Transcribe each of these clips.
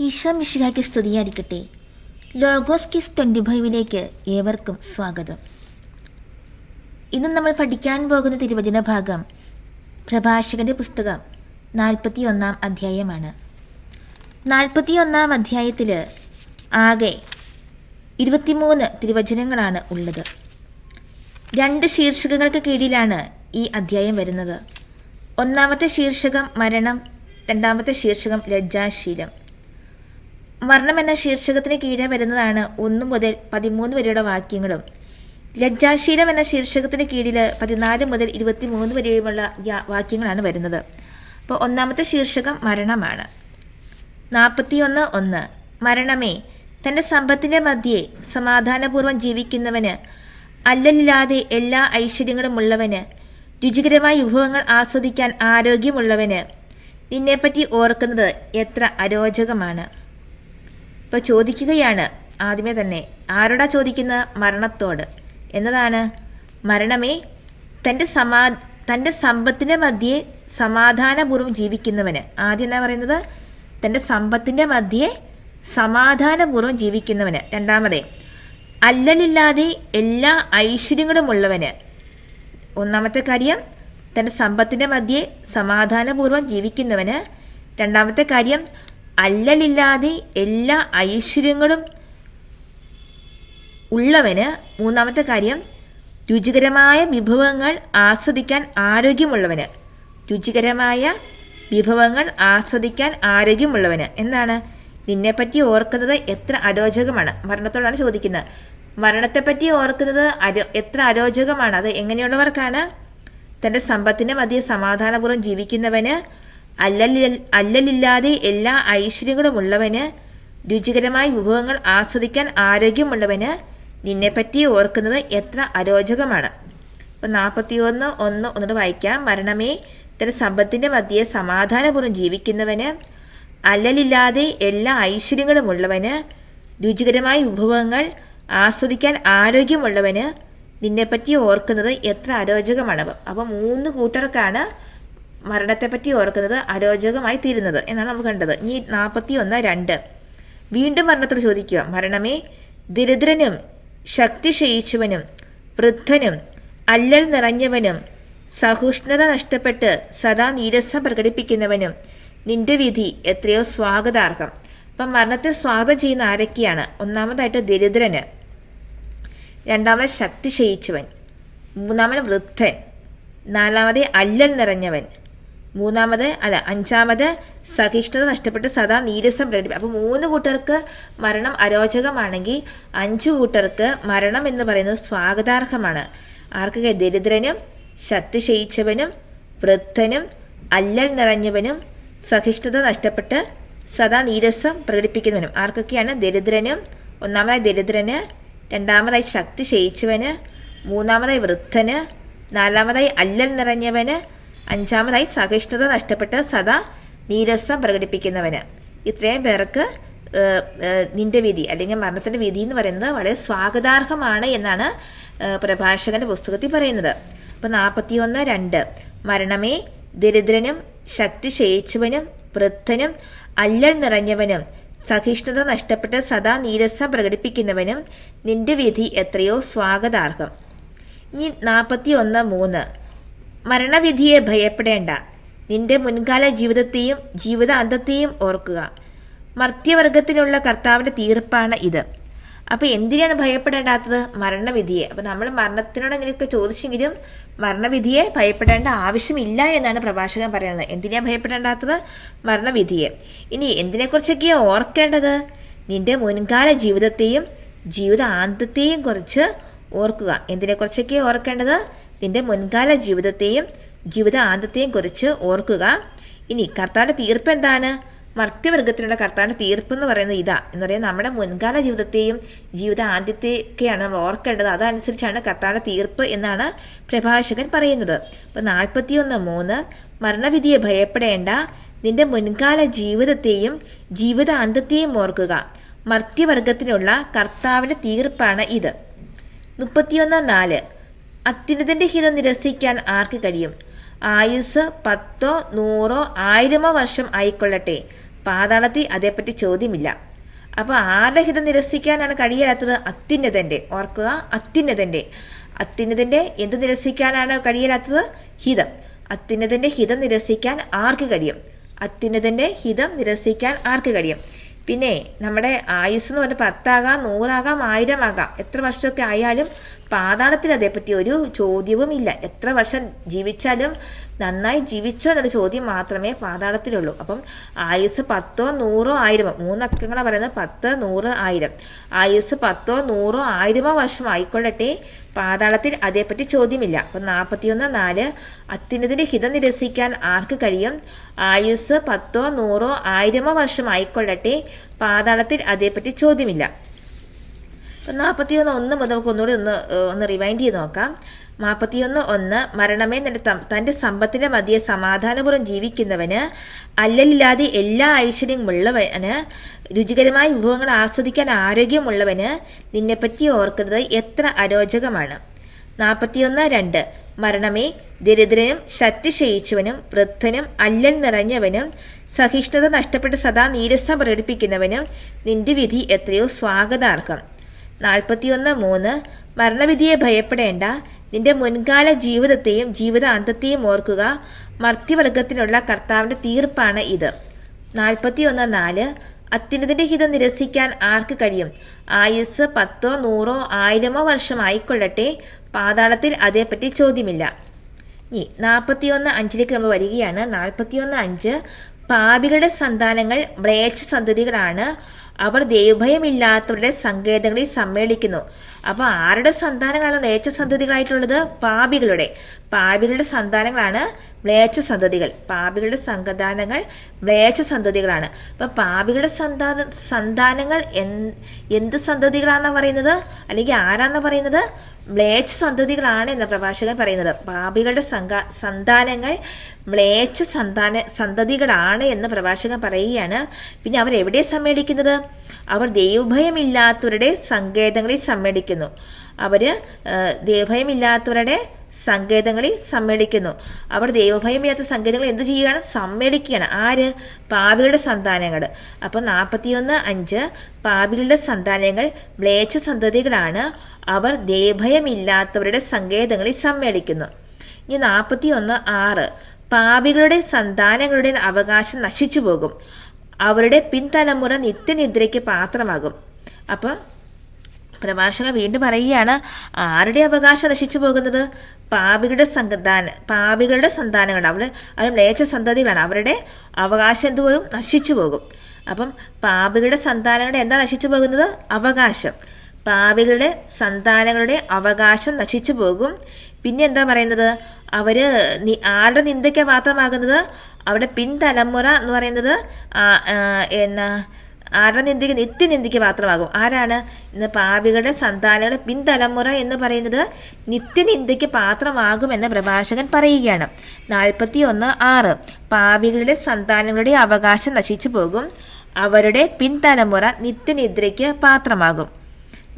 ഈശോ മിശിഹായ്ക്ക് സ്തുതിയായിരിക്കട്ടെ. Logos kiss twenty ഫൈവിലേക്ക് ഏവർക്കും സ്വാഗതം. ഇന്ന് നമ്മൾ പഠിക്കാൻ പോകുന്ന തിരുവചന ഭാഗം പ്രഭാഷകന്റെ പുസ്തകം നാൽപ്പത്തി ഒന്നാം അധ്യായമാണ്. നാൽപ്പത്തി ഒന്നാം അധ്യായത്തിൽ ആകെ ഇരുപത്തിമൂന്ന് തിരുവചനങ്ങളാണ് ഉള്ളത്. രണ്ട് ശീർഷകങ്ങൾക്ക് കീഴിലാണ് ഈ അധ്യായം വരുന്നത്. ഒന്നാമത്തെ ശീർഷകം മരണം രണ്ടാമത്തെ ശീർഷകം ലജ്ജാശീലം. മരണം എന്ന ശീർഷകത്തിന് കീഴെ വരുന്നതാണ് ഒന്ന് മുതൽ പതിമൂന്ന് വരെയുള്ള വാക്യങ്ങളും. ലജ്ജാശീലം എന്ന ശീർഷകത്തിന് കീഴിൽ പതിനാല് മുതൽ ഇരുപത്തി മൂന്ന് വരെയുമുള്ള വാക്യങ്ങളാണ് വരുന്നത്. അപ്പോൾ ഒന്നാമത്തെ ശീർഷകം മരണമാണ്. നാൽപ്പത്തിയൊന്ന് ഒന്ന്. മരണമേ തന്റെ സമ്പത്തിന്റെ മധ്യേ സമാധാനപൂർവം ജീവിക്കുന്നവന് അല്ലലില്ലാതെ എല്ലാ ഐശ്വര്യങ്ങളും ഉള്ളവന് രുചികരമായ വിഭവങ്ങൾ ആസ്വദിക്കാൻ ആരോഗ്യമുള്ളവന് നിന്നെപ്പറ്റി ഓർക്കുന്നത് എത്ര അരോചകമാണ്. ഇപ്പോൾ ചോദിക്കുകയാണ് ആദ്യമേ തന്നെ ആരോടാ ചോദിക്കുന്ന മരണത്തോട്? എന്നതാണ് മരണമേ തന്റെ സമാ തന്റെ സമ്പത്തിന്റെ മധ്യേ സമാധാനപൂർവം ജീവിക്കുന്നവന്. ആദ്യം എന്താ പറയുന്നത്? തന്റെ സമ്പത്തിന്റെ മധ്യേ സമാധാനപൂർവം ജീവിക്കുന്നവന്. രണ്ടാമതേ അല്ലലില്ലാതെ എല്ലാ ഐശ്വര്യങ്ങളും ഉള്ളവന്. ഒന്നാമത്തെ കാര്യം തന്റെ സമ്പത്തിന്റെ മധ്യേ സമാധാനപൂർവം ജീവിക്കുന്നവന്. രണ്ടാമത്തെ കാര്യം അല്ലലില്ലാതെ എല്ലാ ഐശ്വര്യങ്ങളും ഉള്ളവന് മൂന്നാമത്തെ കാര്യം രുചികരമായ വിഭവങ്ങൾ ആസ്വദിക്കാൻ ആരോഗ്യമുള്ളവന്. രുചികരമായ വിഭവങ്ങൾ ആസ്വദിക്കാൻ ആരോഗ്യമുള്ളവന്. എന്താണ്? നിന്നെപ്പറ്റി ഓർക്കുന്നത് എത്ര അരോചകമാണ്? മരണത്തോടാണ് ചോദിക്കുന്നത്. മരണത്തെപ്പറ്റി ഓർക്കുന്നത് അരോ എത്ര അരോചകമാണ്? അത് എങ്ങനെയുള്ളവർക്കാണ്? തന്റെ സമ്പത്തിന്റെ മതിയെ സമാധാനപൂർവം ജീവിക്കുന്നവന് അല്ലലിൽ അല്ലലില്ലാതെ എല്ലാ ഐശ്വര്യങ്ങളും ഉള്ളവന് രുചികരമായ വിഭവങ്ങൾ ആസ്വദിക്കാൻ ആരോഗ്യമുള്ളവന് നിന്നെപ്പറ്റി ഓർക്കുന്നത് എത്ര അരോചകമാണ്. ഇപ്പം നാൽപ്പത്തി ഒന്ന് ഒന്ന് ഒന്നുകൂടെ വായിക്കാം. മരണമേ തന്റെ സമ്പത്തിന്റെ മധ്യേ സമാധാനപൂർവം ജീവിക്കുന്നവന് അല്ലലില്ലാതെ എല്ലാ ഐശ്വര്യങ്ങളും ഉള്ളവന് രുചികരമായ വിഭവങ്ങൾ ആസ്വദിക്കാൻ ആരോഗ്യമുള്ളവന് നിന്നെപ്പറ്റി ഓർക്കുന്നത് എത്ര അരോചകമാണ് അപ്പം മൂന്ന് കൂട്ടർക്കാണ് മരണത്തെപ്പറ്റി ഓർക്കുന്നത് അരോചകമായി തീരുന്നത് എന്നാണ് നമ്മൾ കണ്ടത്. ഇനി നാൽപ്പത്തി ഒന്ന് രണ്ട്. വീണ്ടും മരണത്തോട് ചോദിക്കുക. മരണമേ ദരിദ്രനും ശക്തി ക്ഷയിച്ചവനും വൃദ്ധനും അല്ലൽ നിറഞ്ഞവനും സഹിഷ്ണുത നഷ്ടപ്പെട്ട് സദാ നീരസം പ്രകടിപ്പിക്കുന്നവനും നിന്റെ വിധി എത്രയോ സ്വാഗതാർഹം. അപ്പം മരണത്തെ സ്വാഗതം ചെയ്യുന്ന ആരൊക്കെയാണ്? ഒന്നാമതായിട്ട് ദരിദ്രന്. രണ്ടാമത് ശക്തി ക്ഷയിച്ചവൻ മൂന്നാമത് വൃദ്ധൻ. നാലാമത് അല്ലൽ നിറഞ്ഞവൻ. മൂന്നാമത് അല്ല അഞ്ചാമത് സഹിഷ്ണുത നഷ്ടപ്പെട്ട് സദാ നീരസം പ്രകടിപ്പിക്കും. അപ്പോൾ മൂന്ന് കൂട്ടർക്ക് മരണം അരോചകമാണെങ്കിൽ അഞ്ചു കൂട്ടർക്ക് മരണം എന്ന് പറയുന്നത് സ്വാഗതാർഹമാണ്. ആർക്കൊക്കെ ദരിദ്രനും ശക്തിശയിച്ചവനും വൃദ്ധനും അല്ലൽ നിറഞ്ഞവനും സഹിഷ്ണുത നഷ്ടപ്പെട്ട് സദാ നീരസം പ്രകടിപ്പിക്കുന്നവനും. ആർക്കൊക്കെയാണ്? ദരിദ്രനും ഒന്നാമതായി ദരിദ്രന് രണ്ടാമതായി ശക്തി മൂന്നാമതായി വൃദ്ധന് നാലാമതായി അല്ലൽ നിറഞ്ഞവന് അഞ്ചാമതായി സഹിഷ്ണുത നഷ്ടപ്പെട്ട് സദാ നീരസം പ്രകടിപ്പിക്കുന്നവന്. ഇത്രയും പേർക്ക് നിന്റെ വിധി അല്ലെങ്കിൽ മരണത്തിന്റെ വിധി എന്ന് പറയുന്നത് വളരെ സ്വാഗതാർഹമാണ് എന്നാണ് പ്രഭാഷകന്റെ പുസ്തകത്തിൽ പറയുന്നത്. അപ്പോൾ നാൽപ്പത്തി ഒന്ന് രണ്ട്. മരണമേ ദരിദ്രനും ശക്തി ക്ഷയിച്ചവനും വൃദ്ധനും അല്ലൽ നിറഞ്ഞവനും സഹിഷ്ണുത നഷ്ടപ്പെട്ട് സദാ നീരസം പ്രകടിപ്പിക്കുന്നവനും നിന്റെ വിധി എത്രയോ സ്വാഗതാർഹം. ഇനി നാൽപ്പത്തി ഒന്ന് മൂന്ന്. മരണവിധിയെ ഭയപ്പെടേണ്ട. നിന്റെ മുൻകാല ജീവിതത്തെയും ജീവിതാന്തത്തെയും ഓർക്കുക. മർത്യവർഗത്തിനുള്ള കർത്താവിന്റെ തീർപ്പാണ് ഇത്. അപ്പോൾ എന്തിനാണ് ഭയപ്പെടേണ്ടാത്തത്? മരണവിധിയെ. അപ്പോൾ നമ്മൾ മരണത്തിനോട് അങ്ങനെയൊക്കെ ചോദിച്ചെങ്കിലും മരണവിധിയെ ഭയപ്പെടേണ്ട ആവശ്യമില്ല എന്നാണ് പ്രഭാഷകൻ പറയുന്നത്. എന്തിനാണ് ഭയപ്പെടേണ്ടാത്തത്? മരണവിധിയെ. ഇനി എന്തിനെക്കുറിച്ചൊക്കെയാണ് ഓർക്കേണ്ടത്? നിന്റെ മുൻകാല ജീവിതത്തെയും ജീവിതാന്തത്തെയും കുറിച്ച് ഓർക്കുക. എന്തിനെക്കുറിച്ചൊക്കെയാണ് ഓർക്കേണ്ടത്? നിന്റെ മുൻകാല ജീവിതത്തെയും ജീവിതാന്തത്തെയും കുറിച്ച് ഓർക്കുക. ഇനി കർത്താവിന്റെ തീർപ്പ് എന്താണ്? മർത്യവർഗത്തിനുള്ള കർത്താവിന്റെ തീർപ്പ് എന്ന് പറയുന്നത് ഇതാ. എന്ന് പറയുന്നത് നമ്മുടെ മുൻകാല ജീവിതത്തെയും ജീവിത ആദ്യത്തെയൊക്കെയാണ് നമ്മൾ ഓർക്കേണ്ടത്. അതനുസരിച്ചാണ് കർത്താവിന്റെ തീർപ്പ് എന്നാണ് പ്രഭാഷകൻ പറയുന്നത്. ഇപ്പൊ നാൽപ്പത്തിയൊന്ന് മൂന്ന് മരണവിധിയെ ഭയപ്പെടേണ്ട നിന്റെ മുൻകാല ജീവിതത്തെയും ജീവിത അന്തത്തെയും ഓർക്കുക. മർത്യവർഗത്തിനുള്ള കർത്താവിന്റെ തീർപ്പാണ് ഇത്. മുപ്പത്തിയൊന്ന് നാല് അത്യുന്നതന്റെ ഹിതം നിരസിക്കാൻ ആർക്ക് കഴിയും? ആയുസ് പത്തോ നൂറോ ആയിരമോ വർഷം ആയിക്കൊള്ളട്ടെ. പാതാളത്തിൽ അതേപ്പറ്റി ചോദ്യമില്ല. അപ്പോൾ ആരുടെ ഹിതം നിരസിക്കാനാണ് കഴിയാത്തത് അത്യുന്നതന്റെ ഓർക്കുക അത്യുന്നതന്റെ അത്യുന്നതന്റെ എന്ത് നിരസിക്കാനാണ് കഴിയാത്തത് ഹിതം. അത്യുന്നതന്റെ ഹിതം നിരസിക്കാൻ ആർക്ക് കഴിയും? അത്യുന്നതന്റെ ഹിതം നിരസിക്കാൻ ആർക്ക് കഴിയും? പിന്നെ നമ്മുടെ ആയുസ് എന്ന് പറഞ്ഞാൽ പത്താകാം നൂറാകാം ആയിരം ആകാം എത്ര വർഷമൊക്കെ ആയാലും പാതാളത്തിൽ അതേപ്പറ്റി ഒരു ചോദ്യവും ഇല്ല. എത്ര വർഷം ജീവിച്ചാലും നന്നായി ജീവിച്ചോ എന്നൊരു ചോദ്യം മാത്രമേ പാതാളത്തിലുള്ളൂ. അപ്പം ആയുസ് പത്തോ നൂറോ ആയിരമോ? മൂന്നക്കങ്ങളെ പറയുന്നത് പത്ത് നൂറ് ആയിരം. ആയുസ് പത്തോ നൂറോ ആയിരമോ വർഷം ആയിക്കൊള്ളട്ടെ. പാതാളത്തിൽ അതേപ്പറ്റി ചോദ്യമില്ല. അപ്പം നാൽപ്പത്തിയൊന്ന് നാല് അത്യുന്നതിന്റെ ഹിതം നിരസിക്കാൻ ആർക്ക് കഴിയും? ആയുസ് പത്തോ നൂറോ ആയിരമോ വർഷം ആയിക്കൊള്ളട്ടെ. പാതാളത്തിൽ അതേപ്പറ്റി ചോദ്യമില്ല. അപ്പം നാൽപ്പത്തിയൊന്ന് ഒന്ന് മുതൽ നമുക്ക് ഒന്നുകൂടി ഒന്ന് ഒന്ന് റിവൈൻഡ് ചെയ്ത് നോക്കാം. നാൽപ്പത്തിയൊന്ന് ഒന്ന് മരണമേ ത- തന്റെ സമ്പത്തിന്റെ മതിയെ സമാധാനപൂർവം ജീവിക്കുന്നവന് അല്ലലില്ലാതെ എല്ലാ ഐശ്വര്യമുള്ളവന് രുചികരമായ വിഭവങ്ങൾ ആസ്വദിക്കാൻ ആരോഗ്യമുള്ളവന് നിന്നെപ്പറ്റി ഓർക്കുന്നത് എത്ര അരോചകമാണ്. നാൽപ്പത്തിയൊന്ന് രണ്ട് മരണമേ ദരിദ്രനും ശക്തി ക്ഷയിച്ചവനും വൃദ്ധനും അല്ലൽ നിറഞ്ഞവനും സഹിഷ്ണുത നഷ്ടപ്പെട്ട് സദാ നീരസം പ്രകടിപ്പിക്കുന്നവനും നിന്റെ വിധി എത്രയോ സ്വാഗതാർഹം. നാൽപ്പത്തിയൊന്ന് മൂന്ന്. മരണവിധിയെ ഭയപ്പെടേണ്ട. നിന്റെ മുൻകാല ജീവിതത്തെയും ജീവിത അന്തത്തെയും ഓർക്കുക. മർത്യവർഗത്തിനുള്ള കർത്താവിന്റെ തീർപ്പാണ് ഇത്. നാൽപ്പത്തിയൊന്ന് നാല്. അത്യുന്നതിന്റെ ഹിതം നിരസിക്കാൻ ആർക്ക് കഴിയും? ആയുസ് പത്തോ നൂറോ ആയിരമോ വർഷം ആയിക്കൊള്ളട്ടെ പാതാളത്തിൽ അതേപ്പറ്റി ചോദ്യമില്ല. ഇനി നാൽപ്പത്തിയൊന്ന് അഞ്ചിലേക്ക് നമ്മൾ വരികയാണ്. നാൽപ്പത്തിയൊന്ന് അഞ്ച്. പാപികളുടെ സന്താനങ്ങൾ മ്ലേച്ഛ സന്തതികളാണ്. അവർ ദൈവഭയമില്ലാത്തവരുടെ സങ്കേതങ്ങളിൽ സമ്മേളിക്കുന്നു. അപ്പോൾ ആരുടെ സന്താനങ്ങളാണ് മ്ലേച്ഛ സന്തതികളായിട്ടുള്ളത്? പാപികളുടെ. പാപികളുടെ സന്താനങ്ങളാണ് മ്ലേച്ഛ സന്തതികൾ. പാപികളുടെ സന്താനങ്ങൾ മ്ലേച്ഛ സന്തതികളാണ്. അപ്പോൾ പാപികളുടെ സന്താന സന്താനങ്ങൾ എന്ത് സന്തതികളാണെന്നാണ് പറയുന്നത്? അല്ലെങ്കിൽ ആരാന്നാണ് പറയുന്നത്? മ്ലേച്ഛ സന്തതികളാണ് എന്ന പ്രഭാഷകൻ പറയുന്നത്. പാപികളുടെ സംഘ സന്താനങ്ങൾ മ്ലേച്ഛ സന്താന സന്തതികളാണ് എന്ന് പ്രഭാഷകൻ പറയുകയാണ്. പിന്നെ അവർ എവിടെ സമ്മേളിക്കുന്നത്? അവർ ദൈവഭയമില്ലാത്തവരുടെ സങ്കേതങ്ങളിൽ സമ്മേളിക്കുന്നു. അവർ ദൈവഭയമില്ലാത്തവരുടെ സങ്കേതങ്ങളിൽ സമ്മേളിക്കുന്നു. അവർ ദൈവഭയമില്ലാത്ത സങ്കേതങ്ങൾ എന്ത് ചെയ്യുകയാണ്? സമ്മേളിക്കുകയാണ്. ആര്? പാപികളുടെ സന്താനങ്ങൾ. അപ്പം നാൽപ്പത്തിയൊന്ന് അഞ്ച് പാപികളുടെ സന്താനങ്ങൾ മ്ലേച്ഛ സന്തതികളാണ്. അവർ ദൈവഭയമില്ലാത്തവരുടെ സങ്കേതങ്ങളിൽ സമ്മേളിക്കുന്നു. ഇനി നാൽപ്പത്തി ഒന്ന് ആറ് പാപികളുടെ സന്താനങ്ങളുടെ അവകാശം നശിച്ചു പോകും. അവരുടെ പിൻതലമുറ നിത്യനിദ്രയ്ക്ക് പാത്രമാകും. അപ്പം പ്രഭാഷകൻ വീണ്ടും പറയുകയാണ് ആരുടെ അവകാശം നശിച്ചു പോകുന്നത്? പാപികളുടെ സന്താന പാപികളുടെ സന്താനങ്ങൾ. അവർ അവർ മ്ലേച്ഛ സന്തതികളാണ്. അവരുടെ അവകാശം പോകും? നശിച്ചു പോകും. അപ്പം പാപികളുടെ സന്താനങ്ങളുടെ എന്താ നശിച്ചു പോകുന്നത്? അവകാശം. പാപികളുടെ സന്താനങ്ങളുടെ അവകാശം നശിച്ചു പോകും. പിന്നെ എന്താ പറയുന്നത്? അവർ ആരുടെ നിന്ദയ്ക്ക് മാത്രമാകുന്നത് അവരുടെ പിൻതലമുറ എന്ന് പറയുന്നത് എന്നാ ആരുടെ നിന്ദിക്ക് നിത്യനിന്ദിക്ക് പാത്രമാകും. ആരാണ്? ഇന്ന് പാപികളുടെ സന്താനങ്ങളുടെ പിൻതലമുറ എന്ന് പറയുന്നത് നിത്യനിന്ദയ്ക്ക് പാത്രമാകുമെന്ന് പ്രഭാഷകൻ പറയുകയാണ്. നാൽപ്പത്തി ഒന്ന് ആറ്. പാപികളുടെ സന്താനങ്ങളുടെ അവകാശം നശിച്ചു പോകും. അവരുടെ പിൻതലമുറ നിത്യനിദ്രയ്ക്ക് പാത്രമാകും.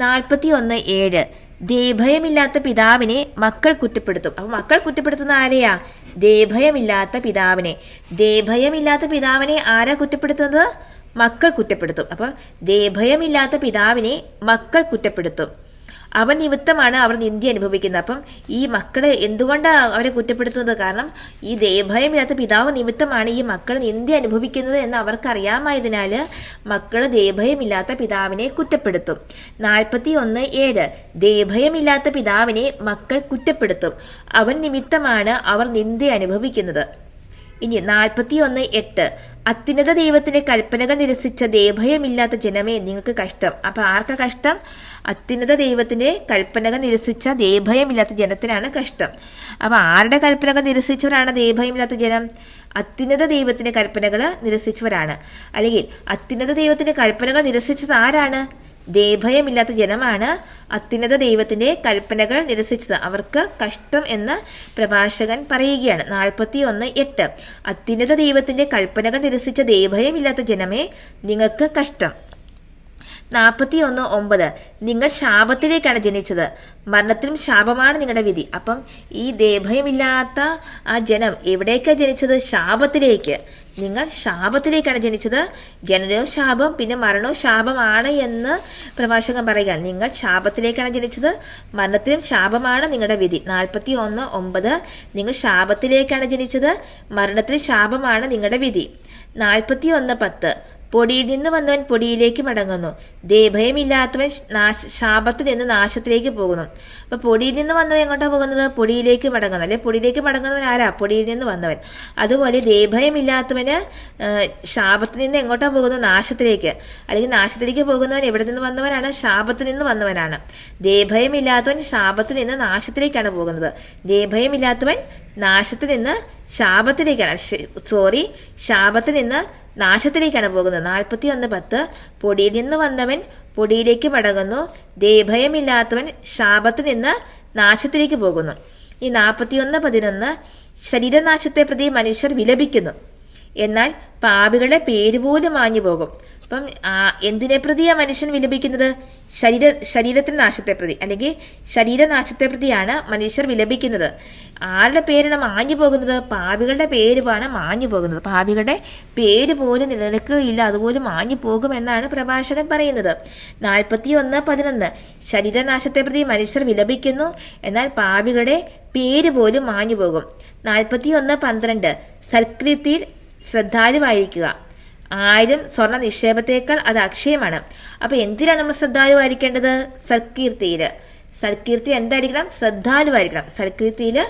നാൽപ്പത്തി ഒന്ന് ഏഴ്. ദേഭയമില്ലാത്ത പിതാവിനെ മക്കൾ കുറ്റപ്പെടുത്തും. അപ്പൊ മക്കൾ കുറ്റപ്പെടുത്തുന്ന ആരെയാ? ദേഭയമില്ലാത്ത പിതാവിനെ. ദേഭയമില്ലാത്ത പിതാവിനെ ആരാ കുറ്റപ്പെടുത്തുന്നത്? മക്കൾ കുറ്റപ്പെടുത്തും. അപ്പോൾ ദേഭയമില്ലാത്ത പിതാവിനെ മക്കൾ കുറ്റപ്പെടുത്തും. അവൻ നിമിത്തമാണ് അവർ നിന്ദി അനുഭവിക്കുന്നത്. അപ്പം ഈ മക്കളെ എന്തുകൊണ്ടാണ് അവരെ കുറ്റപ്പെടുത്തുന്നത്? കാരണം ഈ ദേഭയമില്ലാത്ത പിതാവ് നിമിത്തമാണ് ഈ മക്കൾ നിന്ദി അനുഭവിക്കുന്നത് എന്ന് അവർക്കറിയാമായതിനാൽ മക്കൾ ദേഭയമില്ലാത്ത പിതാവിനെ കുറ്റപ്പെടുത്തും. നാൽപ്പത്തി ഒന്ന് ഏഴ്. ദേഭയമില്ലാത്ത പിതാവിനെ മക്കൾ കുറ്റപ്പെടുത്തും. അവൻ നിമിത്തമാണ് അവർ നിന്ദ അനുഭവിക്കുന്നത്. ഇനി നാൽപ്പത്തി ഒന്ന് എട്ട്. അത്യുന്നത ദൈവത്തിന്റെ കൽപ്പനകൾ നിരസിച്ച ദേഭയമില്ലാത്ത ജനമേ നിങ്ങൾക്ക് കഷ്ടം. അപ്പൊ ആർക്കാ കഷ്ടം? അത്യുന്നത ദൈവത്തിന്റെ കൽപ്പനകൾ നിരസിച്ച ദേഭയമില്ലാത്ത ജനത്തിനാണ് കഷ്ടം. അപ്പൊ ആരുടെ കൽപ്പനകൾ നിരസിച്ചവരാണ് ദേഭയമില്ലാത്ത ജനം? അത്യുന്നത ദൈവത്തിന്റെ കൽപ്പനകൾ നിരസിച്ചവരാണ്. അല്ലെങ്കിൽ അത്യുന്നത ദൈവത്തിന്റെ കൽപ്പനകൾ നിരസിച്ചത് ആരാണ്? ദേഭയമില്ലാത്ത ജനമാണ് അത്യുന്നത ദൈവത്തിന്റെ കൽപ്പനകൾ നിരസിച്ചത്. അവർക്ക് കഷ്ടം എന്ന് പ്രഭാഷകൻ പറയുകയാണ്. നാൽപ്പത്തി ഒന്ന് എട്ട്. അത്യുന്നത ദൈവത്തിന്റെ കൽപ്പനകൾ നിരസിച്ച ദേഭയമില്ലാത്ത ജനമേ നിങ്ങൾക്ക് കഷ്ടം. നാൽപ്പത്തി ഒന്ന് ഒമ്പത്. നിങ്ങൾ ശാപത്തിലേക്കാണ് ജനിച്ചത്. മരണത്തിലും ശാപമാണ് നിങ്ങളുടെ വിധി. അപ്പം ഈ ദേഭയമില്ലാത്ത ആ ജനം എവിടേക്കാണ് ജനിച്ചത്? ശാപത്തിലേക്ക്. നിങ്ങൾ ശാപത്തിലേക്കാണ് ജനിച്ചത്. ജനനവും ശാപം പിന്നെ മരണവും ശാപമാണ് എന്ന് പ്രഭാഷകൻ പറയുക നിങ്ങൾ ശാപത്തിലേക്കാണ് ജനിച്ചത്. മരണത്തിലും ശാപമാണ് നിങ്ങളുടെ വിധി. നാൽപ്പത്തി ഒന്ന് ഒമ്പത്. നിങ്ങൾ ശാപത്തിലേക്കാണ് ജനിച്ചത്. മരണത്തിൽ ശാപമാണ് നിങ്ങളുടെ വിധി. നാൽപ്പത്തി ഒന്ന് പത്ത്. പൊടിയിൽ നിന്ന് വന്നവൻ പൊടിയിലേക്ക് മടങ്ങുന്നു. ദേഭയമില്ലാത്തവൻ നാശ ശാപത്തിൽ നിന്ന് നാശത്തിലേക്ക് പോകുന്നു. അപ്പൊ പൊടിയിൽ നിന്ന് വന്നവൻ എങ്ങോട്ടാണ് പോകുന്നത്? പൊടിയിലേക്ക് മടങ്ങുന്നു. അല്ലെ പൊടിയിലേക്ക് മടങ്ങുന്നവൻ ആരാ? പൊടിയിൽ നിന്ന് വന്നവൻ. അതുപോലെ ദേഭയമില്ലാത്തവന് ശാപത്തിൽ നിന്ന് എങ്ങോട്ടാണ് പോകുന്നത്? നാശത്തിലേക്ക്. അല്ലെങ്കിൽ നാശത്തിലേക്ക് പോകുന്നവൻ എവിടെ നിന്ന് വന്നവനാണ്? ശാപത്തിൽ നിന്ന് വന്നവനാണ്. ദേഭയമില്ലാത്തവൻ ശാപത്തിൽ നിന്ന് നാശത്തിലേക്കാണ് പോകുന്നത്. ദേഭയമില്ലാത്തവൻ നാശത്തിൽ നിന്ന് ശാപത്തിലേക്കാണ്. സോറി ശാപത്തിൽ നിന്ന് നാശത്തിലേക്കാണ് പോകുന്നത്. നാൽപ്പത്തി ഒന്ന് പത്ത്. പൊടിയിൽ നിന്ന് വന്നവൻ പൊടിയിലേക്ക് മടങ്ങുന്നു. ദേഭയമില്ലാത്തവൻ ശാപത്തിൽ നിന്ന് നാശത്തിലേക്ക് പോകുന്നു. ഈ നാൽപ്പത്തി ഒന്ന് പതിനൊന്ന് ശരീരനാശത്തെ പ്രതി മനുഷ്യർ വിലപിക്കുന്നു. എന്നാൽ പാപികളുടെ പേര് പോലും മാഞ്ഞു പോകും അപ്പം എന്തിനെ പ്രതിയാ മനുഷ്യൻ വിലപിക്കുന്നത്? ശരീര ശരീരത്തിന് നാശത്തെ പ്രതി അല്ലെങ്കിൽ ശരീരനാശത്തെ പ്രതിയാണ് മനുഷ്യർ വിലപിക്കുന്നത്. ആരുടെ പേരാണ് മാഞ്ഞു പോകുന്നത്? പാപികളുടെ പേരുമാണ് മാഞ്ഞു പോകുന്നത്. പാപികളുടെ പേര് പോലും നിലനിൽക്കുകയില്ല അതുപോലെ മാഞ്ഞു പോകുമെന്നാണ് പ്രഭാഷകൻ പറയുന്നത്. നാൽപ്പത്തി ഒന്ന് പതിനൊന്ന്. ശരീരനാശത്തെ പ്രതി മനുഷ്യർ വിലപിക്കുന്നു എന്നാൽ പാപികളുടെ പേര് പോലും മാഞ്ഞു പോകും. നാൽപ്പത്തി ഒന്ന് പന്ത്രണ്ട്. സൽകൃതിയിൽ ശ്രദ്ധാലുവായിരിക്കുക. ആയിരം സ്വർണ നിക്ഷേപത്തേക്കാൾ അത് അക്ഷയമാണ്. അപ്പൊ എന്തിനാണ് നമ്മൾ ശ്രദ്ധാലുവായിരിക്കേണ്ടത്? സൽകീർത്തിയിൽ സൽകീർത്തി എന്തായിരിക്കണം? ശ്രദ്ധാലുവായിരിക്കണം. സൽകീർത്തിയിൽ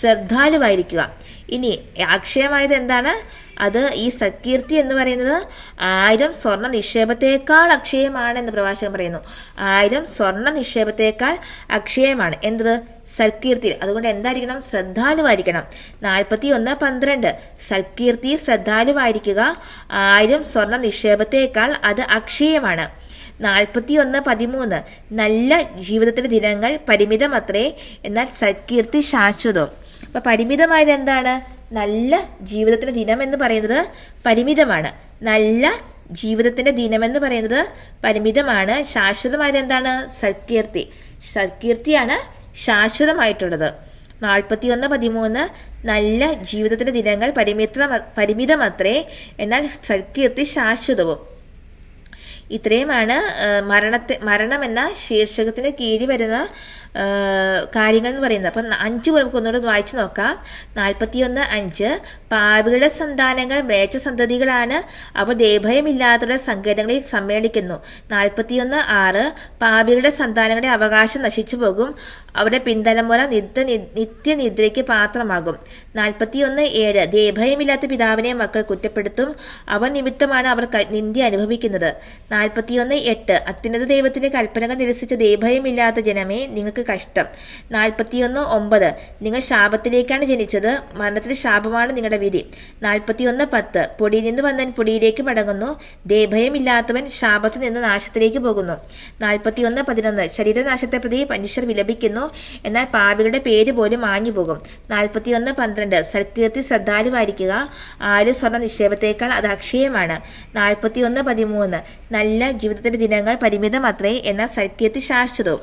ശ്രദ്ധാലുവായിരിക്കുക. ഇനി അക്ഷയമായത് എന്താണ്? അത് ഈ സൽകീർത്തി എന്ന് പറയുന്നത് ആയിരം സ്വർണ നിക്ഷേപത്തേക്കാൾ അക്ഷയമാണ് എന്ന് പ്രഭാഷകൻ പറയുന്നു. ആയിരം സ്വർണ നിക്ഷേപത്തേക്കാൾ അക്ഷയമാണ്. എന്തത് സൽകീർത്തി. അതുകൊണ്ട് എന്തായിരിക്കണം? ശ്രദ്ധാലുവായിരിക്കണം. നാൽപ്പത്തി ഒന്ന് പന്ത്രണ്ട്. സൽകീർത്തി ശ്രദ്ധാലുവായിരിക്കുക. ആയിരം സ്വർണ നിക്ഷേപത്തേക്കാൾ അത് അക്ഷയമാണ്. നാൽപ്പത്തി ഒന്ന് പതിമൂന്ന്. നല്ല ജീവിതത്തിലെ ദിനങ്ങൾ പരിമിതമത്രേ. എന്നാൽ സൽകീർത്തി ശാശ്വതം. അപ്പൊ പരിമിതമായത് എന്താണ്? നല്ല ജീവിതത്തിലെ ദിനം എന്ന് പറയുന്നത് പരിമിതമാണ്. നല്ല ജീവിതത്തിന്റെ ദിനമെന്ന് പറയുന്നത് പരിമിതമാണ്. ശാശ്വതമായത് എന്താണ്? സൽകീർത്തി. സൽകീർത്തിയാണ് ശാശ്വതമായിട്ടുള്ളത്. നാൽപ്പത്തിയൊന്ന് പതിമൂന്ന് നല്ല ജീവിതത്തിന്റെ ദിനങ്ങൾ പരിമിത പരിമിതമത്രേ. എന്നാൽ സൽകീർത്തി ശാശ്വതവും. ഇത്രയുമാണ് മരണത്തെ മരണമെന്ന ശീർഷകത്തിന് കീഴിൽ വരുന്ന കാര്യങ്ങൾ എന്ന് പറയുന്നത്. അപ്പം അഞ്ച് നമുക്ക് ഒന്നുകൂടെ ഒന്ന് വായിച്ചു നോക്കാം. നാൽപ്പത്തിയൊന്ന് അഞ്ച്. പാപികളുടെ സന്താനങ്ങൾ മേച്ച സന്തതികളാണ്. അവർ ദേഭയമില്ലാത്തവരുടെ സങ്കേതങ്ങളിൽ സമ്മേളിക്കുന്നു. നാൽപ്പത്തിയൊന്ന് ആറ്. പാപികളുടെ സന്താനങ്ങളുടെ അവകാശം നശിച്ചു പോകും. അവരുടെ പിന്തലമുറ നിത്യ നിത്യനിദ്രയ്ക്ക് പാത്രമാകും. നാൽപ്പത്തിയൊന്ന് ഏഴ്. ദേഭയമില്ലാത്ത പിതാവിനെ മക്കൾ കുറ്റപ്പെടുത്തും. അവൻ നിമിത്തമാണ് അവർ നിന്ദ്യ അനുഭവിക്കുന്നത്. നാൽപ്പത്തിയൊന്ന് എട്ട്. അത്യുന്നത ദൈവത്തിന്റെ കൽപ്പനകൾ നിരസിച്ച ദേഭയമില്ലാത്ത ജനമേ നിങ്ങൾക്ക് കഷ്ടം. നാൽപ്പത്തിയൊന്ന് ഒമ്പത്. നിങ്ങൾ ശാപത്തിലേക്കാണ് ജനിച്ചത്. മരണത്തിൽ ശാപമാണ് നിങ്ങളുടെ വിധി. നാൽപ്പത്തിയൊന്ന് പത്ത്. പൊടിയിൽ നിന്ന് വന്നവൻ പൊടിയിലേക്ക് മടങ്ങുന്നു. ദേഭയമില്ലാത്തവൻ ശാപത്തിൽ നിന്ന് നാശത്തിലേക്ക് പോകുന്നു. നാൽപ്പത്തിയൊന്ന് പതിനൊന്ന്. ശരീരനാശത്തെ പ്രതി മനുഷ്യർ വിലപിക്കുന്നു. എന്നാൽ പാപികളുടെ പേര് പോലും മാഞ്ഞു പോകും. നാൽപ്പത്തിയൊന്ന് പന്ത്രണ്ട്. സൽകീർത്തി ശ്രദ്ധാലുവായിരിക്കുക. ആര് സ്വർണ നിക്ഷേപത്തേക്കാൾ അത് അക്ഷയമാണ്. നാൽപ്പത്തിയൊന്ന് പതിമൂന്ന്. നല്ല ജീവിതത്തിന്റെ ദിനങ്ങൾ പരിമിതമത്രേ എന്നാൽ സൽകീർത്തി ശാശ്വതവും.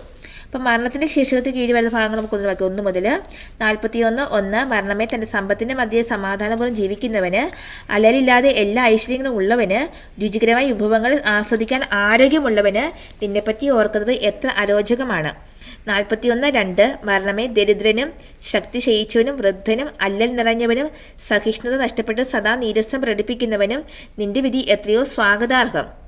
അപ്പം മരണത്തിന്റെ ശീർഷകത്തിൽ കീഴിൽ വരുന്ന ഭാഗങ്ങൾ നമുക്ക് ഒന്ന് നോക്കാം. ഒന്ന് മുതൽ നാൽപ്പത്തി ഒന്ന് ഒന്ന് മരണമേ തന്റെ സമ്പത്തിന്റെ മധ്യേ സമാധാനപൂർവം ജീവിക്കുന്നവന് അലലില്ലാതെ എല്ലാ ഐശ്വര്യങ്ങളും ഉള്ളവന് രുചികരമായ വിഭവങ്ങൾ ആസ്വദിക്കാൻ ആരോഗ്യമുള്ളവന് നിന്നെപ്പറ്റി ഓർക്കുന്നത് എത്ര അരോചകമാണ്. നാൽപ്പത്തിയൊന്ന് രണ്ട് മരണമേ ദരിദ്രനും ശക്തി ക്ഷയിച്ചവനും വൃദ്ധനും അല്ലൽ നിറഞ്ഞവനും സഹിഷ്ണുത നഷ്ടപ്പെട്ട് സദാ നീരസം പ്രകടിപ്പിക്കുന്നവനും നിന്റെ വിധി എത്രയോ സ്വാഗതാർഹം.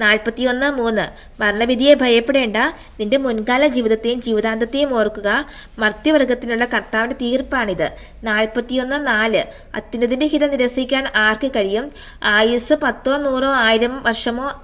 നാൽപ്പത്തിയൊന്ന് മൂന്ന്. മരണവിധിയെ ഭയപ്പെടേണ്ട. നിന്റെ മുൻകാല ജീവിതത്തെയും ജീവിതാന്തത്തെയും ഓർക്കുക. മർത്യവർഗത്തിനുള്ള കർത്താവിന്റെ തീർപ്പാണിത്. നാൽപ്പത്തിയൊന്ന് നാല്. അത്യുന്നതിന്റെ ഹിതം നിരസിക്കാൻ ആർക്ക് കഴിയും? ആയുസ് പത്തോ നൂറോ ആയിരം വർഷമോ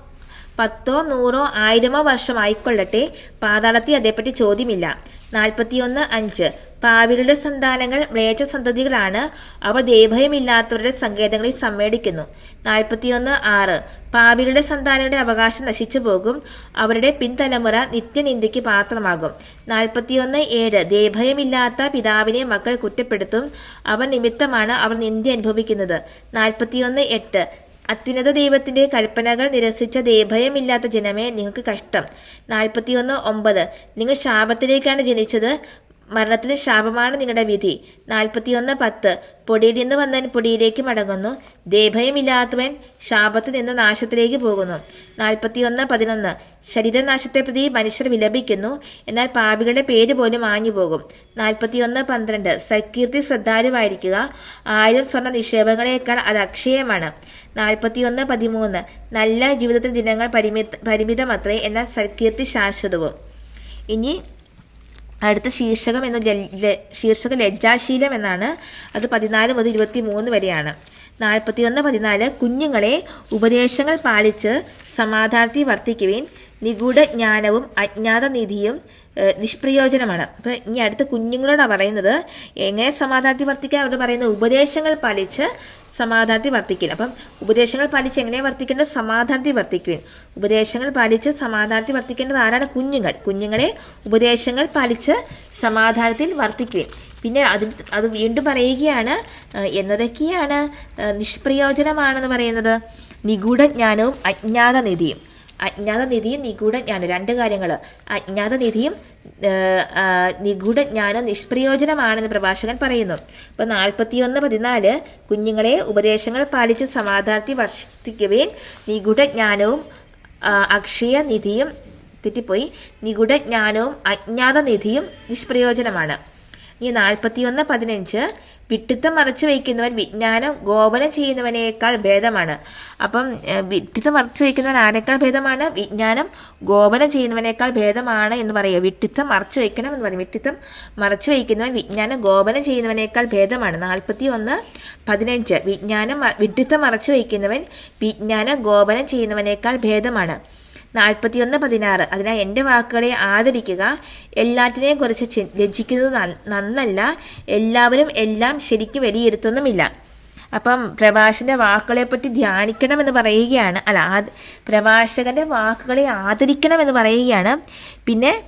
പത്തോ നൂറോ ആയിരമോ വർഷം ആയിക്കൊള്ളട്ടെ പാതാളത്തിൽ അതേപ്പറ്റി ചോദ്യമില്ല. നാൽപ്പത്തിയൊന്ന് അഞ്ച്. പാവികളുടെ സന്താനങ്ങൾ മ്ലേച്ഛ സന്തതികളാണ്. അവർ ദേഭയമില്ലാത്തവരുടെ സങ്കേതങ്ങളിൽ സമ്മേളിക്കുന്നു നാൽപ്പത്തിയൊന്ന് ആറ്. പാവികളുടെ സന്താനങ്ങളുടെ അവകാശം നശിച്ചു പോകും. അവരുടെ പിൻതലമുറ നിത്യനിന്ദയ്ക്ക് പാത്രമാകും. നാൽപ്പത്തിയൊന്ന് ഏഴ്. ദേഭയമില്ലാത്ത പിതാവിനെ മക്കൾ കുറ്റപ്പെടുത്തും. അവൻ നിമിത്തമാണ് അവർ നിന്ദ അനുഭവിക്കുന്നത്. നാൽപ്പത്തിയൊന്ന് എട്ട്. അത്യുന്നത ദൈവത്തിന്റെ കൽപ്പനകൾ നിരസിച്ച ദേഭയമില്ലാത്ത ജനമേ നിങ്ങൾക്ക് കഷ്ടം. നാൽപ്പത്തിയൊന്ന് ഒമ്പത്. നിങ്ങൾ ശാപത്തിലേക്കാണ് ജനിച്ചത്. മരണത്തിന് ശാപമാണ് നിങ്ങളുടെ വിധി. നാൽപ്പത്തിയൊന്ന് പത്ത്. പൊടിയിൽ നിന്ന് വന്നവൻ പൊടിയിലേക്ക് മടങ്ങുന്നു. ദേഭയമില്ലാത്തവൻ ശാപത്തിൽ നിന്ന് നാശത്തിലേക്ക് പോകുന്നു. നാൽപ്പത്തിയൊന്ന് പതിനൊന്ന്. ശരീരനാശത്തെ പ്രതി മനുഷ്യർ വിലപിക്കുന്നു. എന്നാൽ പാപികളുടെ പേര് പോലും മാഞ്ഞു പോകും. നാൽപ്പത്തിയൊന്ന് പന്ത്രണ്ട്. സക്കീർത്തി ശ്രദ്ധാലുവായിരിക്കുക. ആയിരം സ്വർണ നിക്ഷേപങ്ങളേക്കാൾ അത് അക്ഷയമാണ്. നാൽപ്പത്തിയൊന്ന് പതിമൂന്ന്. നല്ല ജീവിതത്തിൽ ദിനങ്ങൾ പരിമിത പരിമിതമത്രേ എന്നാൽ സൽകീർത്തി ശാശ്വതവും. ഇനി അടുത്ത ശീർഷകം എന്ന ശീർഷകം ലജ്ജാശീലം എന്നാണ് അത് പതിനാല് മുതൽ ഇരുപത്തി മൂന്ന് വരെയാണ്. നാൽപ്പത്തിയൊന്ന് പതിനാല് കുഞ്ഞുങ്ങളെ ഉപദേശങ്ങൾ പാലിച്ച് സമാധാനത്തിൽ വർത്തിക്കുവിൻ. നിഗൂഢ ജ്ഞാനവും അജ്ഞാത നിധിയും നിഷ്പ്രയോജനമാണ്. അപ്പോൾ ഇനി അടുത്ത കുഞ്ഞുങ്ങളോടാണ് പറയുന്നത് എങ്ങനെ സമാധാനത്തിൽ വർത്തിക്കാൻ അവർ പറയുന്നത്? ഉപദേശങ്ങൾ പാലിച്ച് സമാധാനത്തിൽ വർത്തിക്കുക അപ്പം ഉപദേശങ്ങൾ പാലിച്ച് എങ്ങനെ വർത്തിക്കേണ്ടത്? സമാധാനത്തിൽ വർത്തിക്കുവിൻ. ഉപദേശങ്ങൾ പാലിച്ച് സമാധാനത്തിൽ വർത്തിക്കേണ്ടത് ആരാണ്? കുഞ്ഞുങ്ങൾ. കുഞ്ഞുങ്ങളെ ഉപദേശങ്ങൾ പാലിച്ച് സമാധാനത്തിൽ വർത്തിക്കുവിൻ. പിന്നെ അത് അത് വീണ്ടും പറയുകയാണ് എന്നതൊക്കെയാണ് നിഷ്പ്രയോജനമാണെന്ന് പറയുന്നത്? നിഗൂഢ ജ്ഞാനവും നിധിയും അജ്ഞാത നിധിയും നിഗൂഢ രണ്ട് കാര്യങ്ങൾ അജ്ഞാത നിധിയും ഏഹ്, ആ, നിഷ്പ്രയോജനമാണെന്ന് പ്രഭാഷകൻ പറയുന്നു. അപ്പോൾ നാൽപ്പത്തിയൊന്ന് പതിനാല് കുഞ്ഞുങ്ങളെ ഉപദേശങ്ങൾ പാലിച്ച് സമാധാനത്തിൽ വർഷിക്കുവേൻ നിഗൂഢജ്ഞാനവും അക്ഷയ നിധിയും തെറ്റിപ്പോയി. നിഗൂഢജ്ഞാനവും അജ്ഞാതനിധിയും അജ്ഞാത നിധിയും നിഷ്പ്രയോജനമാണ്. ഈ നാൽപ്പത്തിയൊന്ന് പതിനഞ്ച് വിട്ടിത്തം മറച്ചു വയ്ക്കുന്നവൻ വിജ്ഞാനം ഗോപനം ചെയ്യുന്നവനേക്കാൾ ഭേദമാണ്. അപ്പം വിട്ടിത്തം മറച്ചു വയ്ക്കുന്നവൻ ആരെക്കാൾ ഭേദമാണ്? വിജ്ഞാനം ഗോപനം ചെയ്യുന്നവനേക്കാൾ ഭേദമാണ് എന്ന് പറയുക. വിട്ടിത്തം മറച്ചു വയ്ക്കണം എന്ന് പറയും. വിട്ടിത്തം മറച്ചു വയ്ക്കുന്നവൻ വിജ്ഞാനം ഗോപനം ചെയ്യുന്നവനേക്കാൾ ഭേദമാണ്. നാൽപ്പത്തി ഒന്ന് പതിനഞ്ച് വിജ്ഞാനം വിട്ടിത്തം മറച്ചു വയ്ക്കുന്നവൻ വിജ്ഞാനം ഗോപനം ചെയ്യുന്നവനേക്കാൾ ഭേദമാണ്. നാൽപ്പത്തിയൊന്ന് പതിനാറ്. അതിനാൽ എന്റെ വാക്കുകളെ ആദരിക്കുക. എല്ലാറ്റിനെയും കുറിച്ച് നൽ- നന്നല്ല. എല്ലാവരും എല്ലാം ശരിക്കും വിലയിരുത്തുന്നുമില്ല അപ്പം പ്രഭാഷകന്റെ വാക്കുകളെപ്പറ്റി ധ്യാനിക്കണമെന്ന് പറയുകയാണ്. അല്ല ആ പ്രഭാഷകന്റെ വാക്കുകളെ ആദരിക്കണമെന്ന് പറയുകയാണ്. പിന്നെ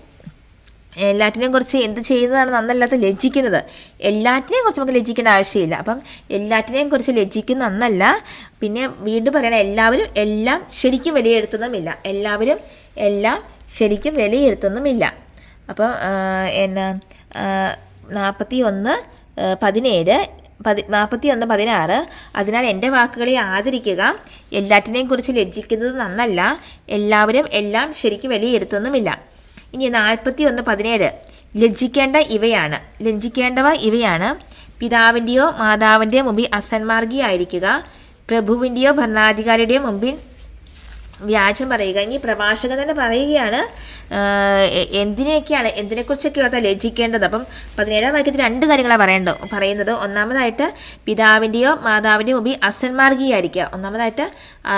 എല്ലാറ്റിനെയും കുറിച്ച് എന്ത് ചെയ്യുന്നതാണ് നന്നല്ലാത്ത ലജ്ജിക്കുന്നത്. എല്ലാറ്റിനെയും കുറിച്ച് നമുക്ക് ലജ്ജിക്കേണ്ട ആവശ്യമില്ല. അപ്പം എല്ലാറ്റിനെയും കുറിച്ച് ലജ്ജിക്കുന്ന നന്നല്ല. പിന്നെ വീണ്ടും പറയണം എല്ലാവരും എല്ലാം ശരിക്കും വിലയിരുത്തുന്നുമില്ല. എല്ലാവരും എല്ലാം ശരിക്കും വിലയിരുത്തുന്നുമില്ല. അപ്പം എന്നാ നാൽപ്പത്തി ഒന്ന് പതിനേഴ് പതി നാൽപ്പത്തി ഒന്ന് പതിനാറ് അതിനാൽ എന്റെ വാക്കുകളെ ആദരിക്കുക. എല്ലാറ്റിനെയും കുറിച്ച് ലജ്ജിക്കുന്നത് നന്നല്ല. എല്ലാവരും എല്ലാം ശരിക്കും വിലയിരുത്തുന്നുമില്ല. ഇനി നാൽപ്പത്തി ഒന്ന് പതിനേഴ്. ലജ്ജിക്കേണ്ട ഇവയാണ്. ലജ്ജിക്കേണ്ടവ ഇവയാണ്. പിതാവിന്റെയോ മാതാവിന്റെയോ മുമ്പിൽ അസന്മാർഗിയായിരിക്കുക. പ്രഭുവിന്റെയോ ഭരണാധികാരിയുടെയോ മുമ്പിൽ വ്യാജം പറയുക. ഇനി പ്രഭാഷകൻ തന്നെ പറയുകയാണ് എന്തിനെയൊക്കെയാണ് എന്തിനെക്കുറിച്ചൊക്കെ എന്തിനെയൊക്കെയാണ് ലജിക്കേണ്ടത് അപ്പം പതിനേഴാം വാക്യത്തിൽ രണ്ട് കാര്യങ്ങളാണ് പറയേണ്ടത് പറയുന്നത്. ഒന്നാമതായിട്ട് പിതാവിന്റെയോ മാതാവിന്റെയോ മുമ്പിൽ അസന്മാർഗിയായിരിക്കുക. ഒന്നാമതായിട്ട്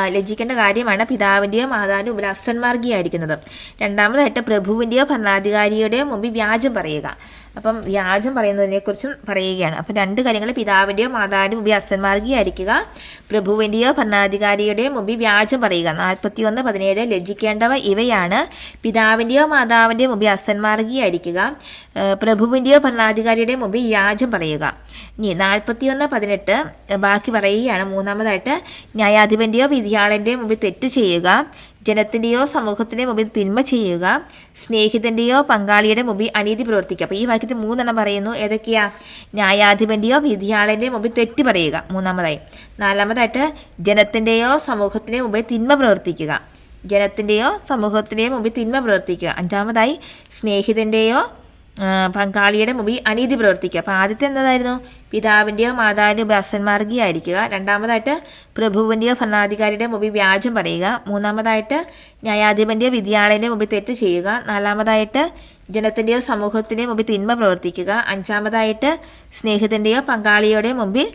ലജിക്കേണ്ട കാര്യമാണ് പിതാവിന്റെയോ മാതാവിന്റെ മുമ്പിൽ അസന്മാർഗിയായിരിക്കുന്നത്. രണ്ടാമതായിട്ട് പ്രഭുവിന്റെയോ ഭരണാധികാരിയുടെയോ മുമ്പിൽ വ്യാജം പറയുക. അപ്പം വ്യാജം പറയുന്നതിനെക്കുറിച്ചും പറയുകയാണ്. അപ്പം രണ്ട് കാര്യങ്ങൾ പിതാവിന്റെയോ മാതാവിന്റെ മുമ്പിൽ അസന്മാർഗിയായിരിക്കുക പ്രഭുവിന്റെയോ ഭരണാധികാരിയുടെയോ മുമ്പിൽ വ്യാജം പറയുക. നാൽപ്പത്തി ഒന്ന് പതിനേഴ് ലജ്ജിക്കേണ്ടവ ഇവയാണ്. പിതാവിന്റെയോ മാതാവിന്റെയോ മുമ്പിൽ അസന്മാർഗിയായിരിക്കുക പ്രഭുവിന്റെയോ ഭരണാധികാരിയുടെയോ മുമ്പിൽ വ്യാജം പറയുക. ഇനി നാൽപ്പത്തി ഒന്ന് പതിനെട്ട് ബാക്കി പറയുകയാണ്. മൂന്നാമതായിട്ട് ന്യായാധിപന്റെയോ വിധിയാളന്റെയോ മുമ്പിൽ തെറ്റ് ചെയ്യുക. ജനത്തിന്റെയോ സമൂഹത്തിന്റെ മുമ്പിൽ തിന്മ ചെയ്യുക സ്നേഹിതന്റെയോ പങ്കാളിയുടെ മുമ്പിൽ അനീതി പ്രവർത്തിക്കുക. അപ്പോൾ ഈ വാക്യത്തിൽ മൂന്നെണ്ണം പറയുന്നു. ഏതൊക്കെയാ? ന്യായാധിപന്റെയോ വിധിയാളന്റെയോ മുമ്പിൽ തെറ്റ് പറയുക. മൂന്നാമതായി. നാലാമതായിട്ട് ജനത്തിന്റെയോ സമൂഹത്തിന്റെയോ മുമ്പിൽ തിന്മ പ്രവർത്തിക്കുക. ജനത്തിന്റെയോ സമൂഹത്തിന്റെയോ മുമ്പിൽ തിന്മ പ്രവർത്തിക്കുക. അഞ്ചാമതായി സ്നേഹിതന്റെയോ പങ്കാളിയുടെ മുമ്പിൽ അനീതി പ്രവർത്തിക്കുക. അപ്പോൾ ആദ്യത്തെ എന്നതായിരുന്നു പിതാവിന്റെയോ മാതാവിന്റെയോ ആയിരിക്കുക രണ്ടാമതായിട്ട് പ്രഭുവിന്റെയോ ഭരണാധികാരിയുടെ മുമ്പിൽ വ്യാജം പറയുക. മൂന്നാമതായിട്ട് ന്യായാധിപന്റെയോ വിദ്യാലയന്റെ മുമ്പിൽ തെറ്റ് ചെയ്യുക. നാലാമതായിട്ട് ജനത്തിന്റെയോ സമൂഹത്തിന്റെയോ മുമ്പിൽ തിന്മ പ്രവർത്തിക്കുക. അഞ്ചാമതായിട്ട് സ്നേഹിതന്റെയോ പങ്കാളിയുടെ മുമ്പിൽ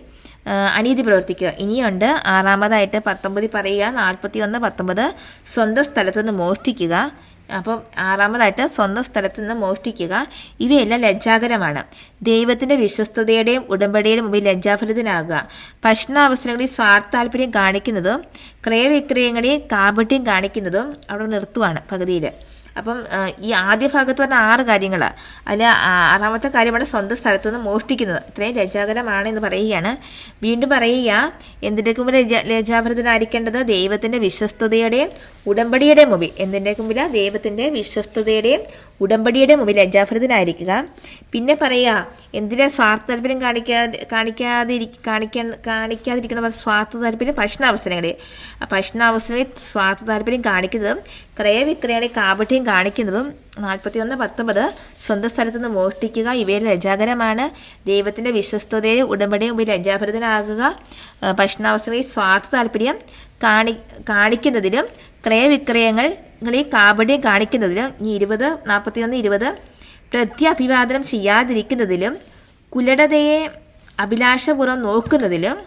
അനീതി പ്രവർത്തിക്കുക. ഇനിയുണ്ട് ആറാമതായിട്ട് പത്തൊമ്പത് പറയുക. നാൽപ്പത്തി ഒന്ന് പത്തൊമ്പത് സ്വന്തം സ്ഥലത്തുനിന്ന് മോഷ്ടിക്കുക. അപ്പം ആറാമതായിട്ട് സ്വന്തം സ്ഥലത്ത് നിന്ന് മോഷ്ടിക്കുക. ഇവയെല്ലാം ലജ്ജാകരമാണ്. ദൈവത്തിന്റെ വിശ്വസ്തതയുടെയും ഉടമ്പടിയുടെയും മുമ്പിൽ ലജ്ജാഫലിതനാകുക ഭക്ഷണാവസരങ്ങളിൽ സ്വാർത്ഥാല്പര്യം കാണിക്കുന്നതും ക്രയവിക്രയങ്ങളിൽ കാപട്യം കാണിക്കുന്നതും അവിടെ നിർത്തുവാണ് പകുതിയിൽ. അപ്പം ഈ ആദ്യ ഭാഗത്ത് പറഞ്ഞ ആറ് കാര്യങ്ങളാണ് അതിൽ ആറാമത്തെ കാര്യമാണ് സ്വന്തം സ്ഥലത്ത് നിന്ന് മോഷ്ടിക്കുന്നത്. ഇത്രയും ലജ്ജാകരമാണ് എന്ന് പറയുകയാണ്. വീണ്ടും പറയുക എന്തിന്റെ മുമ്പിൽ ലജാഭരതനായിരിക്കേണ്ടത് ദൈവത്തിന്റെ വിശ്വസ്തതയുടെയും ഉടമ്പടിയുടെയും മുമ്പിൽ. എന്തിന്റെ മുമ്പിൽ ദൈവത്തിന്റെ വിശ്വസ്തതയുടെയും ഉടമ്പടിയുടെ മുമ്പിൽ ലജാഭരതനായിരിക്കുക പിന്നെ പറയുക എന്തിനാ സ്വാർത്ഥ താല്പര്യം കാണിക്കാതെ കാണിക്കാതിരി കാണിക്കാൻ കാണിക്കാതിരിക്കണ സ്വാർത്ഥ താല്പര്യം? ഭക്ഷണാവസരങ്ങളിൽ ആ ഭക്ഷണാവസരങ്ങളിൽ സ്വാർത്ഥ താല്പര്യം കാണിക്കുന്നതും ക്രയവിക്രയങ്ങളിൽ കാപട്യം കാണിക്കുന്നതും നാൽപ്പത്തി ഒന്ന് പത്തൊമ്പത് സ്വന്തം സ്ഥലത്ത് നിന്ന് മോഷ്ടിക്കുക ഇവയിൽ ലജാകരമാണ് ദൈവത്തിന്റെ വിശ്വസ്തതയെ ഉടമ്പടിയും മുമ്പിൽ ലജ്ജാഭരിതനാകുക ഭക്ഷണാവസ്ഥയിൽ സ്വാർത്ഥ താല്പര്യം കാണി കാണിക്കുന്നതിലും ക്രയവിക്രയങ്ങളിൽ കാപട്യം കാണിക്കുന്നതിലും ഈ ഇരുപത് നാൽപ്പത്തി ഒന്ന് ഇരുപത് പ്രത്യഭിവാദനം ചെയ്യാതിരിക്കുന്നതിലും കുലടതയെ അഭിലാഷപൂർവം നോക്കുന്നതിലും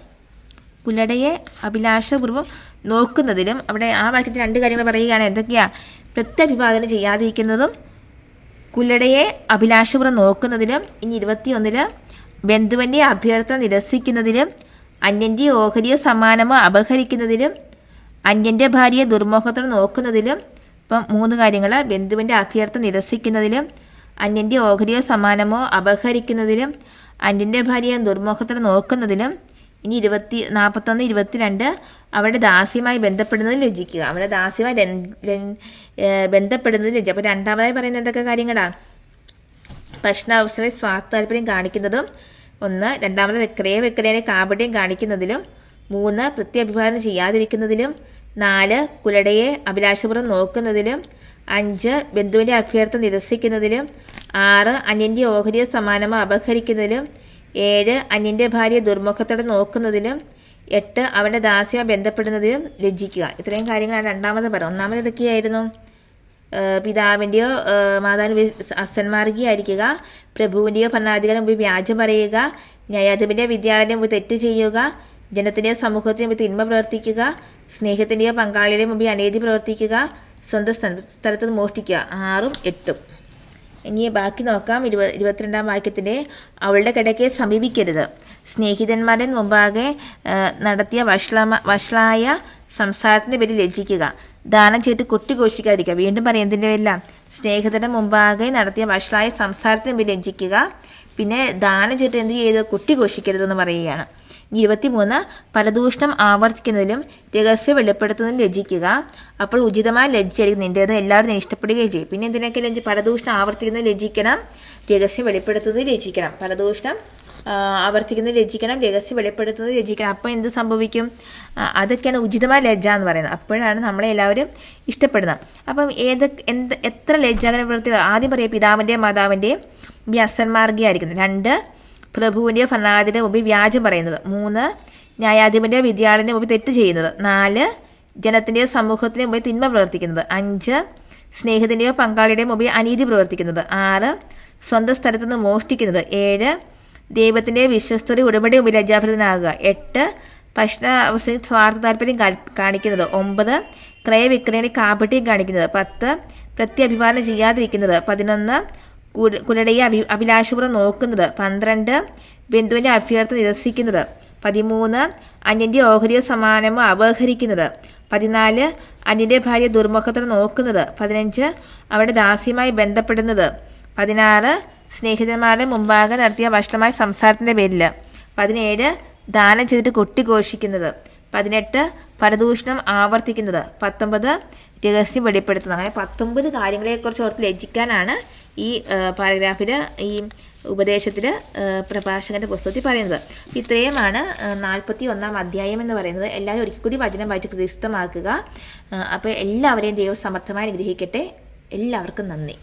കുലടയെ അഭിലാഷപൂർവം നോക്കുന്നതിലും അവിടെ ആ വാക്യത്തിൽ രണ്ട് കാര്യങ്ങൾ പറയുകയാണ്. എന്തൊക്കെയാ? പ്രത്യഭിവാദനം ചെയ്യാതിരിക്കുന്നതും കുലടയെ അഭിലാഷപുറം നോക്കുന്നതിലും ഇനി ഇരുപത്തിയൊന്നിൽ ബന്ധുവിന്റെ അഭ്യർത്ഥന നിരസിക്കുന്നതിലും അന്യന്റെ ഓഹരിയോ സമ്മാനമോ അപഹരിക്കുന്നതിലും അന്യന്റെ ഭാര്യയെ ദുർമുഖത്തോടെ നോക്കുന്നതിലും ഇപ്പം മൂന്ന് കാര്യങ്ങൾ ബന്ധുവിന്റെ അഭ്യർത്ഥന നിരസിക്കുന്നതിലും അന്യന്റെ ഓഹരിയോ സമ്മാനമോ അപഹരിക്കുന്നതിലും അന്യന്റെ ഭാര്യയെ ദുർമുഖത്തോടെ നോക്കുന്നതിലും ഇനി ഇരുപത്തി നാൽപ്പത്തൊന്ന് ഇരുപത്തിരണ്ട് അവരുടെ ദാസ്യമായി ബന്ധപ്പെടുന്നത് ലജിക്കുക അവരുടെ ദാസ്യമായി ബന്ധപ്പെടുന്നത് ലജ്ജ. അപ്പോൾ രണ്ടാമതായി പറയുന്ന എന്തൊക്കെ കാര്യങ്ങളാണ് ഭക്ഷണാവസരത്തിൽ സ്വാർത്ഥ താല്പര്യം കാണിക്കുന്നതും ഒന്ന് രണ്ടാമത് വിക്രയ വിക്രയനെ കാപട്യം കാണിക്കുന്നതിലും മൂന്ന് പ്രത്യഭിവാദനം ചെയ്യാതിരിക്കുന്നതിലും നാല് കുലടയെ അഭിലാഷപുറം നോക്കുന്നതിലും അഞ്ച് ബന്ധുവിന്റെ അഭ്യർത്ഥന നിരസിക്കുന്നതിലും ആറ് അന്യന്റെ ഓഹരിയെ സമാനമായി അപഹരിക്കുന്നതിലും ഏഴ് അന്യന്റെ ഭാര്യ ദുർമുഖത്തോടെ നോക്കുന്നതിലും എട്ട് അവരുടെ ദാസിയ ബന്ധപ്പെടുന്നതിലും ലജ്ജിക്കുക. ഇത്രയും കാര്യങ്ങളാണ് രണ്ടാമത് പറയാം ഒന്നാമത് ഇതൊക്കെയായിരുന്നു. പിതാവിന്റെയോ മാതാവിന്റെ അസന്മാർഗിയായിരിക്കുക പ്രഭുവിന്റെയോ ഭരണാധികാരം മുമ്പ് വ്യാജം പറയുക ന്യായാധിപന്റെ വിദ്യാലയം മുമ്പ് തെറ്റ് ചെയ്യുക ജനത്തിന്റെയോ സമൂഹത്തിന് മുമ്പ് തിന്മ പ്രവർത്തിക്കുക സ്നേഹത്തിന്റെയോ പങ്കാളിയുടെ മുമ്പ് അനീതി പ്രവർത്തിക്കുക സ്വന്തം സ്ഥ- സ്ഥലത്ത് മോഷ്ടിക്കുക. ആറും എട്ടും. ഇനി ബാക്കി നോക്കാം. ഇരുപ ഇരുപത്തിരണ്ടാം വാക്യത്തിന്റെ അവളുടെ കിടക്കെ സമീപിക്കരുത്. സ്നേഹിതന്മാരൻ മുമ്പാകെ നടത്തിയ വഷളമ വഷളായ സംസാരത്തിന്റെ പേരിൽ ലജ്ജിക്കുക. ദാനം ചെയ്ത് കുട്ടി ഘോഷിക്കാതിരിക്കുക. വീണ്ടും പറയാം എന്തിന്റെ പേരിലാണ് മുമ്പാകെ നടത്തിയ വഷളായ സംസാരത്തിന് പേരിൽ ലജ്ജിക്കുക. പിന്നെ ദാനം ചെയ്തിട്ട് എന്ത് ചെയ്ത് കുട്ടി ഘോഷിക്കരുതെന്ന് പറയുകയാണ്. ഇരുപത്തിമൂന്ന് പലദൂഷണം ആവർത്തിക്കുന്നതിലും രഹസ്യം വെളിപ്പെടുത്തുന്നതിലും ലജ്ജിക്കുക. അപ്പോൾ ഉചിതമായ ലജ്ജയായിരിക്കും നിന്റേത് എല്ലാവരും ഇഷ്ടപ്പെടുകയും ചെയ്യും. പിന്നെ എന്തിനൊക്കെ ലജ്ജ? പലദൂഷണം ആവർത്തിക്കുന്നത് ലജ്ജിക്കണം രഹസ്യം വെളിപ്പെടുത്തുന്നത് ലജ്ജിക്കണം. പലദൂഷണം ആവർത്തിക്കുന്നത് ലജ്ജിക്കണം രഹസ്യം വെളിപ്പെടുത്തുന്നത് ലജ്ജിക്കണം. അപ്പോൾ എന്ത് സംഭവിക്കും? അതൊക്കെയാണ് ഉചിതമായ ലജ്ജ എന്ന് പറയുന്നത്. അപ്പോഴാണ് നമ്മളെ എല്ലാവരും ഇഷ്ടപ്പെടുന്നത്. അപ്പം ഏത് എന്ത് എത്ര ലജ്ജാകര പ്രവൃത്തികൾ ആദ്യം പറയുക പിതാവിന്റെയും മാതാവിന്റെയും വ്യസന്മാർഗിയായിരിക്കുന്നത്. രണ്ട് പ്രഭുവിന്റെയോ ഭരണാധിപതിയുടെ മുമ്പിൽ വ്യാജം പറയുന്നത്. മൂന്ന് ന്യായാധിപന്റെ വിദ്യാർത്ഥിന്റെ മുമ്പിൽ തെറ്റ് ചെയ്യുന്നത്. നാല് ജനത്തിന്റെയോ സമൂഹത്തിന്റെ മുമ്പിൽ തിന്മ പ്രവർത്തിക്കുന്നത്. അഞ്ച് സ്നേഹത്തിന്റെയോ പങ്കാളിയുടെയോ മുമ്പിൽ അനീതി പ്രവർത്തിക്കുന്നത്. ആറ് സ്വന്തം സ്ഥലത്ത് നിന്ന് മോഷ്ടിക്കുന്നത്. ഏഴ് ദൈവത്തിന്റെ വിശ്വസ്തയുടെ ഉടമ്പടി മുമ്പിൽ ലജ്ജാഭരിതനാകുക. എട്ട് ഭക്ഷണ അവസ്ഥയിൽ സ്വാർത്ഥ താല്പര്യം കാണിക്കുന്നത്. ഒമ്പത് ക്രയവിക്രയണി കാപട്യം കാണിക്കുന്നത്. പത്ത് പ്രത്യഭിമാനം ചെയ്യാതിരിക്കുന്നത്. പതിനൊന്ന് കുലടയെ അഭി അഭിലാഷപുറം നോക്കുന്നത്. പന്ത്രണ്ട് ബന്ധുവിന്റെ അഭ്യർത്ഥന നിരസിക്കുന്നത്. പതിമൂന്ന് അന്യന്റെ ഓഹരിയോ സമാനമോ അപഹരിക്കുന്നത്. പതിനാല് അന്യന്റെ ഭാര്യ ദുർമുഖത്തിന് നോക്കുന്നത്. പതിനഞ്ച് അവരുടെ ദാസ്യമായി ബന്ധപ്പെടുന്നത്. പതിനാറ് സ്നേഹിതന്മാരുടെ മുമ്പാകെ നടത്തിയ ഭക്ഷണമായ സംസാരത്തിന്റെ പേരിൽ പതിനേഴ് ദാനം ചെയ്തിട്ട് കൊട്ടിഘോഷിക്കുന്നത്. പതിനെട്ട് പരദൂഷണം ആവർത്തിക്കുന്നത്. പത്തൊമ്പത് രഹസ്യം വെളിപ്പെടുത്തുന്നത്. അങ്ങനെ പത്തൊമ്പത് കാര്യങ്ങളെക്കുറിച്ച് ഓർത്ത് ലജ്ജിക്കാനാണ് ഈ പാരഗ്രാഫിൽ ഈ ഉപദേശത്തിൽ പ്രഭാഷകന്റെ പുസ്തകത്തിൽ പറയുന്നത്. ഇത്രയുമാണ് നാൽപ്പത്തി ഒന്നാം അധ്യായം എന്ന് പറയുന്നത്. എല്ലാവരും ഒരിക്കൽ കൂടി വചനം വായിച്ച് ഹൃദയസ്ഥമാക്കുക അപ്പോൾ എല്ലാവരെയും ദൈവം സമർത്ഥമായി അനുഗ്രഹിക്കട്ടെ. എല്ലാവർക്കും നന്ദി.